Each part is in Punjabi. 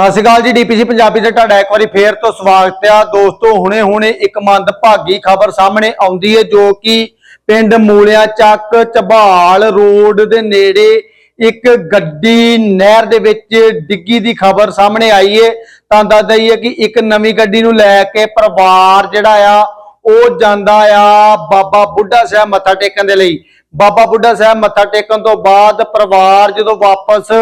ਸਤਿ ਸ਼੍ਰੀ ਅਕਾਲ ਜੀ ਡੀਪੀਸੀ ਪੰਜਾਬੀ ਤੇ ਤੁਹਾਡਾ ਇੱਕ ਵਾਰੀ ਫੇਰ ਤੋਂ ਸਵਾਗਤ ਆ। ਦੋਸਤੋ ਹੁਣੇ ਹੁਣੇ ਇੱਕ ਮੰਦਭਾਗੀ ਖਬਰ ਸਾਹਮਣੇ ਆਉਂਦੀ ਹੈ, ਜੋ ਕਿ ਪਿੰਡ ਮੂਲਿਆ ਚੱਕ ਝਬਾਲ ਰੋਡ ਦੇ ਨੇੜੇ ਇੱਕ ਗੱਡੀ ਨਹਿਰ ਦੇ ਵਿੱਚ ਡਿੱਗੀ ਦੀ ਖਬਰ ਸਾਹਮਣੇ ਆਈ ਹੈ। ਤਾਂ ਦੱਸ ਦਈਏ ਕਿ ਇੱਕ ਨਵੀਂ ਗੱਡੀ ਨੂੰ ਲੈ ਕੇ ਪਰਿਵਾਰ ਜਿਹੜਾ ਆ, ਉਹ ਜਾਂਦਾ ਆ ਬਾਬਾ ਬੁੱਢਾ ਸਾਹਿਬ ਮੱਥਾ ਟੇਕਣ ਦੇ ਲਈ। ਬਾਬਾ ਬੁੱਢਾ ਸਾਹਿਬ ਮੱਥਾ ਟੇਕਣ ਤੋਂ ਬਾਅਦ ਪਰਿਵਾਰ ਜਦੋਂ ਵਾਪਸ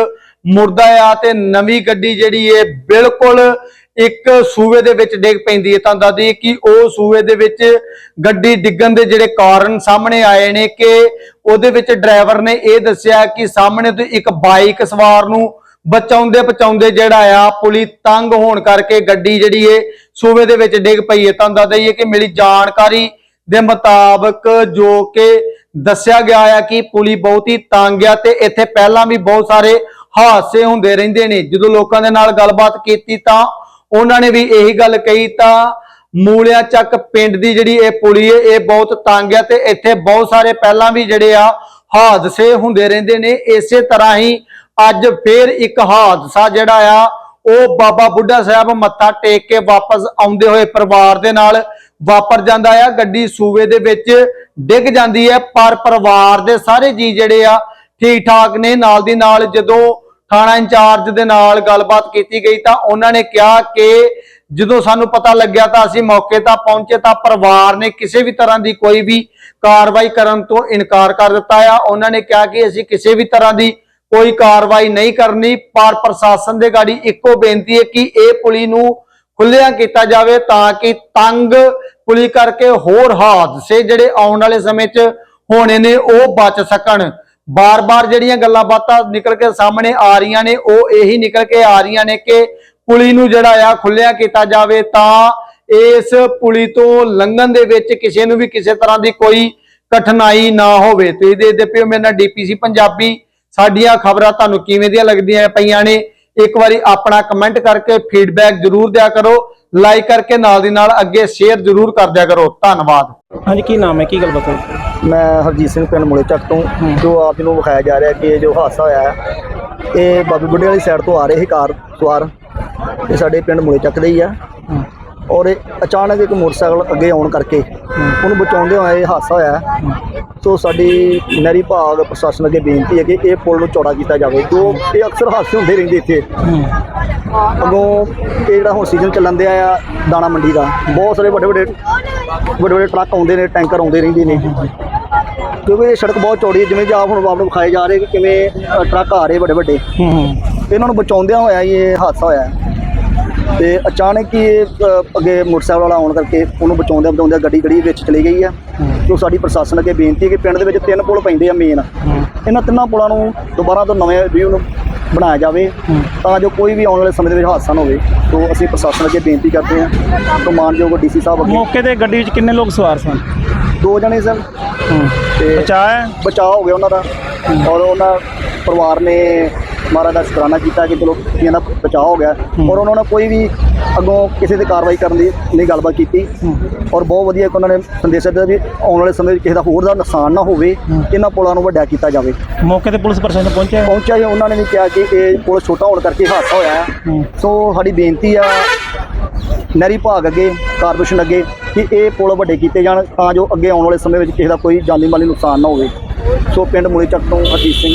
ਮੁੜਦਾ ਆ ਤੇ ਨਵੀਂ ਗੱਡੀ ਜਿਹੜੀ ਏ ਬਿਲਕੁਲ ਇੱਕ ਸੂਏ ਦੇ ਵਿੱਚ ਡਿੱਗ ਪੈਂਦੀ ਹੈ ਤਾਂ ਦੱਸਦੀ ਕਿ ਉਹ ਸੂਏ ਦੇ ਵਿੱਚ ਗੱਡੀ ਡਿੱਗਣ ਦੇ ਜਿਹੜੇ ਕਾਰਨ ਸਾਹਮਣੇ ਆਏ ਨੇ ਕਿ ਉਹਦੇ ਵਿੱਚ ਡਰਾਈਵਰ ਨੇ ਇਹ ਦੱਸਿਆ ਕਿ ਸਾਹਮਣੇ ਤੋਂ ਇੱਕ ਬਾਈਕ ਸਵਾਰ ਨੂੰ ਬਚਾਉਂਦੇ ਬਚਾਉਂਦੇ ਜਿਹੜਾ ਆ ਪੁਲੀ ਤੰਗ ਹੋਣ ਕਰਕੇ ਗੱਡੀ ਜਿਹੜੀ ਏ ਸੂਏ ਦੇ ਵਿੱਚ ਡਿੱਗ ਪਈ ਹੈ ਤਾਂ ਦੱਸ ਦਈਏ ਕਿ ਮਿਲੀ ਜਾਣਕਾਰੀ ਦੇ ਮੁਤਾਬਕ ਜੋ ਕਿ ਦੱਸਿਆ ਗਿਆ ਆ ਕਿ ਪੁਲੀ ਬਹੁਤ ਹੀ ਤੰਗ ਆ ਤੇ ਇੱਥੇ ਪਹਿਲਾਂ ਵੀ ਬਹੁਤ ਸਾਰੇ ਹਾਦਸੇ ਹੁੰਦੇ ਰਹਿੰਦੇ ਨੇ। ਜਦੋਂ ਲੋਕਾਂ ਦੇ ਨਾਲ ਗੱਲਬਾਤ ਕੀਤੀ ਤਾਂ ਉਹਨਾਂ ਨੇ ਵੀ ਇਹੀ ਗੱਲ ਕਹੀ ਤਾਂ ਮੂਲਿਆ ਚੱਕ ਪਿੰਡ ਦੀ ਜਿਹੜੀ ਇਹ ਪੁਲੀ ਹੈ ਇਹ ਬਹੁਤ ਤੰਗ ਹੈ ਤੇ ਇੱਥੇ ਬਹੁਤ ਸਾਰੇ ਪਹਿਲਾਂ ਵੀ ਜਿਹੜੇ ਆ ਹਾਦਸੇ ਹੁੰਦੇ ਰਹਿੰਦੇ ਨੇ। ਇਸੇ ਤਰ੍ਹਾਂ ਹੀ ਅੱਜ ਫੇਰ ਇੱਕ ਹਾਦਸਾ ਜਿਹੜਾ ਆ, ਉਹ ਬਾਬਾ ਬੁੱਢਾ ਸਾਹਿਬ ਮੱਥਾ ਟੇਕ ਕੇ ਵਾਪਸ ਆਉਂਦੇ ਹੋਏ ਪਰਿਵਾਰ ਦੇ ਨਾਲ ਵਾਪਰ ਜਾਂਦਾ ਆ। ਗੱਡੀ ਸੂਵੇ ਦੇ ਵਿੱਚ ਡਿੱਗ ਜਾਂਦੀ ਹੈ ਪਰ ਪਰਿਵਾਰ ਦੇ ਸਾਰੇ ਜੀ ਜਿਹੜੇ ਆ ਠੀਕ ਠਾਕ ਨੇ। ਨਾਲ ਦੀ ਨਾਲ ਜਦੋਂ ਥਾਣਾ ਇੰਚਾਰਜ ਦੇ ਨਾਲ ਗੱਲਬਾਤ ਕੀਤੀ ਗਈ ਤਾਂ ਉਹਨਾਂ ਨੇ ਕਿਹਾ ਕਿ ਜਦੋਂ ਸਾਨੂੰ ਪਤਾ ਲੱਗਿਆ ਤਾਂ ਅਸੀਂ ਮੌਕੇ ਤਾਂ ਪਹੁੰਚੇ ਤਾਂ ਪਰਿਵਾਰ ਨੇ ਕਿਸੇ ਵੀ ਤਰ੍ਹਾਂ ਦੀ ਕੋਈ ਵੀ ਕਾਰਵਾਈ ਕਰਨ ਤੋਂ ਇਨਕਾਰ ਕਰ ਦਿੱਤਾ ਆ। ਉਹਨਾਂ ਨੇ ਕਿਹਾ ਕਿ ਅਸੀਂ ਕਿਸੇ ਵੀ ਤਰ੍ਹਾਂ ਦੀ ਕੋਈ ਕਾਰਵਾਈ ਨਹੀਂ ਕਰਨੀ, ਪਰ ਪ੍ਰਸ਼ਾਸਨ ਦੇ ਗਾੜੀ ਇੱਕੋ ਬੇਨਤੀ ਹੈ ਕਿ ਇਹ ਪੁਲੀ ਨੂੰ ਖੁੱਲਿਆ ਕੀਤਾ ਜਾਵੇ ਤਾਂ ਕਿ ਤੰਗ ਪੁਲੀ ਕਰਕੇ ਹੋਰ ਹਾਦਸੇ ਜਿਹੜੇ ਆਉਣ ਵਾਲੇ ਸਮੇਂ 'ਚ ਹੋਣੇ ਨੇ, ਉਹ ਬਚ ਸਕਣ। ਬਾਰ-ਬਾਰ ਜਿਹੜੀਆਂ ਗੱਲਾਂ ਬਾਤਾਂ ਨਿਕਲ ਕੇ ਸਾਹਮਣੇ ਆ ਰਹੀਆਂ ਨੇ, ਉਹ ਇਹੀ ਨਿਕਲ ਕੇ ਆ ਰਹੀਆਂ ਨੇ ਕਿ ਪੁਲੀ ਨੂੰ ਜਿਹੜਾ ਆ ਖੁੱਲਿਆ ਕੀਤਾ ਜਾਵੇ ਤਾਂ ਇਸ ਪੁਲੀ ਤੋਂ ਲੰਘਣ ਦੇ ਵਿੱਚ ਕਿਸੇ ਨੂੰ ਵੀ ਕਿਸੇ ਤਰ੍ਹਾਂ ਦੀ ਕੋਈ ਕਠਿਨਾਈ ਨਾ ਹੋਵੇ। ਤੇ ਇਹਦੇ ਦੇ ਪਿਓ ਮੇਰੇ ਨਾਲ ਡੀਪੀਸੀ ਪੰਜਾਬੀ, ਸਾਡੀਆਂ ਖਬਰਾਂ ਤੁਹਾਨੂੰ ਕਿਵੇਂ ਦੀਆਂ ਲੱਗਦੀਆਂ ਪਈਆਂ ਨੇ, ਇੱਕ ਵਾਰੀ ਆਪਣਾ ਕਮੈਂਟ ਕਰਕੇ ਫੀਡਬੈਕ ਜਰੂਰ ਦਿਆ ਕਰੋ ਲਾਈਕ ਕਰਕੇ ਨਾਲ ਦੀ ਨਾਲ ਅੱਗੇ ਸ਼ੇਅਰ ਜਰੂਰ ਕਰ ਦਿਆ ਕਰੋ। ਧੰਨਵਾਦ। ਹਾਂਜੀ, ਕੀ ਨਾਮ ਹੈ? ਕੀ ਗੱਲ ਬਤਾਓ ਮੈਂ ਹਰਜੀਤ ਸਿੰਘ ਪਿੰਡ ਮੁਲੇ ਚੱਕ ਤੋਂ ਜੋ ਆਪ ਜੀ ਨੂੰ ਵਿਖਾਇਆ ਜਾ ਰਿਹਾ ਕਿ ਜੋ ਹਾਦਸਾ ਹੋਇਆ ਹੈ ਇਹ ਬਾਬੂ ਬੁੱਢੇ ਵਾਲੀ ਸਾਈਡ ਤੋਂ ਆ ਰਹੇ ਸੀ ਕਾਰ ਸਵਾਰ। ਇਹ ਸਾਡੇ ਪਿੰਡ ਮੁਲੇ ਚੱਕ ਦੇ ਹੀ ਆ। ਔਰ ਇਹ ਅਚਾਨਕ ਇੱਕ ਮੋਟਰਸਾਈਕਲ ਅੱਗੇ ਆਉਣ ਕਰਕੇ ਉਹਨੂੰ ਬਚਾਉਂਦੇ ਹੋਏ ਇਹ ਹਾਦਸਾ ਹੋਇਆ ਹੈ। ਸੋ ਸਾਡੀ ਨਹਿਰੀ ਭਾਗ ਪ੍ਰਸ਼ਾਸਨ ਅੱਗੇ ਬੇਨਤੀ ਹੈ ਕਿ ਇਹ ਪੁਲ ਨੂੰ ਚੌੜਾ ਕੀਤਾ ਜਾਵੇ ਜੋ ਇਹ ਅਕਸਰ ਹਾਦਸੇ ਹੁੰਦੇ ਰਹਿੰਦੇ ਇੱਥੇ। ਅੱਗੋਂ ਇਹ ਜਿਹੜਾ ਹੁਣ ਸੀਜ਼ਨ ਚੱਲਣ ਦਿਆ ਆ ਦਾਣਾ ਮੰਡੀ ਦਾ ਬਹੁਤ ਸਾਰੇ ਵੱਡੇ ਵੱਡੇ ਵੱਡੇ ਵੱਡੇ ਟਰੱਕ ਆਉਂਦੇ ਨੇ ਟੈਂਕਰ ਆਉਂਦੇ ਰਹਿੰਦੇ ਨੇ। ਕਿਉਂਕਿ ਇਹ ਸੜਕ ਬਹੁਤ ਚੌੜੀ ਹੈ ਜਿਵੇਂ ਕਿ ਆਪ ਹੁਣ ਆਪ ਨੂੰ ਵਿਖਾਏ ਜਾ ਰਹੇ ਕਿ ਕਿਵੇਂ ਅ, ਟਰੱਕ ਆ ਰਹੇ ਵੱਡੇ ਵੱਡੇ। ਹੂੰ ਹੂੰ। ਇਹਨਾਂ ਨੂੰ ਬਚਾਉਂਦਿਆਂ ਹੋਇਆ ਹੀ ਇਹ ਹਾਦਸਾ ਹੋਇਆ ਹੈ। ਤੇ ਅਚਾਨਕ ਹੀ ਇਹ ਅ, ਅੱਗੇ ਮੋਟਰਸਾਈਕਲ ਵਾਲਾ ਆਉਣ ਕਰਕੇ ਉਹਨੂੰ ਬਚਾਉਂਦਿਆਂ ਬਚਾਉਂਦਿਆਂ ਗੱਡੀ ਗੱਡੀ ਵਿੱਚ ਚਲੀ ਗਈ ਆ ਸੋ ਸਾਡੀ ਪ੍ਰਸ਼ਾਸਨ ਅੱਗੇ ਬੇਨਤੀ ਹੈ ਕਿ ਪਿੰਡ ਦੇ ਵਿੱਚ ਤਿੰਨ ਪੁਲ ਪੈਂਦੇ ਆ ਮੇਨ ਇਹਨਾਂ ਤਿੰਨਾਂ ਪੁਲਾਂ ਨੂੰ ਦੁਬਾਰਾ ਤੋਂ ਨਵੇਂ ਰਿਵਿਊ ਨੂੰ ਬਣਾਇਆ ਜਾਵੇ ਤਾਂ ਜੋ ਕੋਈ ਵੀ ਆਉਣ ਵਾਲੇ ਸਮੇਂ ਦੇ ਵਿੱਚ ਹਾਦਸਾ ਨਾ ਹੋਵੇ। ਸੋ ਅਸੀਂ ਪ੍ਰਸ਼ਾਸਨ ਅੱਗੇ ਬੇਨਤੀ ਕਰਦੇ ਹਾਂ। ਸੋ ਮਾਨਯੋਗ ਡੀਸੀ ਸਾਹਿਬ ਅੱਗੇ ਮੌਕੇ ਤੇ ਗੱਡੀ ਵਿੱਚ ਕਿੰਨੇ ਲੋਕ ਸਵਾਰ ਸਨ? ਦੋ ਜਣੇ ਸਨ। ਤੇ ਬਚਾਇਆ ਬਚਾਅ ਹੋ ਗਿਆ ਉਹਨਾਂ ਦਾ। ਔਰ ਉਹਨਾਂ ਪਰਿਵਾਰ ਨੇ ਮਹਾਰਾਜ ਦਾ ਸ਼ੁਕਰਾਨਾ ਕੀਤਾ ਕਿ ਚਲੋ ਇਹਨਾਂ ਦਾ ਬਚਾਅ ਹੋ ਗਿਆ। ਔਰ ਉਹਨਾਂ ਨੇ ਕੋਈ ਵੀ ਅੱਗੋਂ ਕਿਸੇ ਤੇ ਕਾਰਵਾਈ ਕਰਨ ਦੀ ਨਹੀਂ ਗੱਲਬਾਤ ਕੀਤੀ। ਔਰ ਬਹੁਤ ਵਧੀਆ ਇੱਕ ਉਹਨਾਂ ਨੇ ਸੰਦੇਸ਼ ਦਿੱਤਾ ਵੀ ਆਉਣ ਵਾਲੇ ਸਮੇਂ ਵਿੱਚ ਕਿਸੇ ਦਾ ਹੋਰ ਦਾ ਨੁਕਸਾਨ ਨਾ ਹੋਵੇ ਇਹਨਾਂ ਪੁਲਾਂ ਨੂੰ ਵੱਡਾ ਕੀਤਾ ਜਾਵੇ। ਮੌਕੇ ਤੇ ਪੁਲਿਸ ਪ੍ਰਸ਼ਾਸਨ ਪਹੁੰਚਿਆ? ਪਹੁੰਚਿਆ ਹੀ ਉਹਨਾਂ ਨੇ ਵੀ ਕਿਹਾ ਕਿ ਇਹ ਪੁਲ ਛੋਟਾ ਹੋਣ ਕਰਕੇ ਹਾਦਸਾ ਹੋਇਆ ਹੈ। ਸੋ ਸਾਡੀ ਬੇਨਤੀ ਆ ਨਹਿਰੀ ਭਾਗ ਅੱਗੇ ਕਾਰਪੋਰੇਸ਼ਨ ਅੱਗੇ ਕਿ ਇਹ ਪੁਲ ਵੱਡੇ ਕੀਤੇ ਜਾਣ ਤਾਂ ਜੋ ਅੱਗੇ ਆਉਣ ਵਾਲੇ ਸਮੇਂ ਵਿੱਚ ਕਿਸੇ ਦਾ ਕੋਈ ਜਾਨੀ ਮਾਲੀ ਨੁਕਸਾਨ ਨਾ ਹੋਵੇ। ਸੋ ਪਿੰਡ ਮੂਲੀ ਚੱਕ ਤੋਂ ਹਰਜੀਤ ਸਿੰਘ।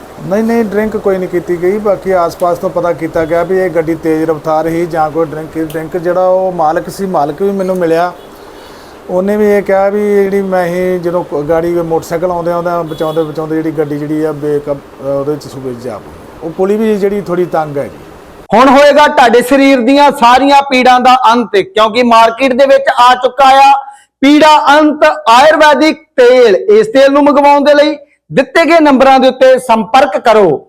ਨਹੀਂ ਨਹੀਂ ਡਰਿੰਕ ਕੋਈ ਨਹੀਂ ਕੀਤੀ ਗਈ। ਬਾਕੀ ਆਸ-ਪਾਸ ਤੋਂ ਪਤਾ ਕੀਤਾ ਗਿਆ ਵੀ ਇਹ ਗੱਡੀ ਤੇਜ਼ ਰਫ਼ਤਾਰ ਹੀ ਜਾਂ ਕੋਈ ਡਰਿੰਕ ਡਰਿੰਕ ਜਿਹੜਾ ਉਹ ਮਾਲਕ ਸੀ, ਮਾਲਕ ਵੀ ਮੈਨੂੰ ਮਿਲਿਆ। ਉਹਨੇ ਵੀ ਇਹ ਕਿਹਾ ਵੀ ਜਿਹੜੀ ਮੈਂ ਇਹ ਜਦੋਂ ਗਾੜੀ ਮੋਟਰਸਾਈਕਲ ਆਉਂਦੇ ਆਉਂਦਾ ਬਚਾਉਂਦੇ ਬਚਾਉਂਦੇ ਜਿਹੜੀ ਗੱਡੀ ਜਿਹੜੀ ਆ, ਬੇਕ ਉਹਦੇ ਚ ਸੂਬੇ 'ਚ ਜਾ ਪਈ ਉਹ ਪੁਲੀ ਵੀ ਜਿਹੜੀ ਥੋੜੀ ਤੰਗ ਹੈ ਜੀ। ਹੁਣ ਹੋਏਗਾ ਤੁਹਾਡੇ ਸਰੀਰ ਦੀਆਂ ਸਾਰੀਆਂ ਪੀੜਾਂ ਦਾ ਅੰਤ, ਕਿਉਂਕਿ ਮਾਰਕੀਟ ਦੇ ਵਿੱਚ ਆ ਚੁੱਕਾ ਆ ਪੀੜਾ ਅੰਤ, ਆਯੁਰਵੈਦਿਕ ਤੇਲ। ਇਸ ਤੇਲ ਨੂੰ ਮੰਗਵਾਉਣ ਦੇ ਲਈ ਦਿੱਤੇ ਗਏ ਨੰਬਰਾਂ ਦੇ ਉੱਤੇ ਸੰਪਰਕ ਕਰੋ।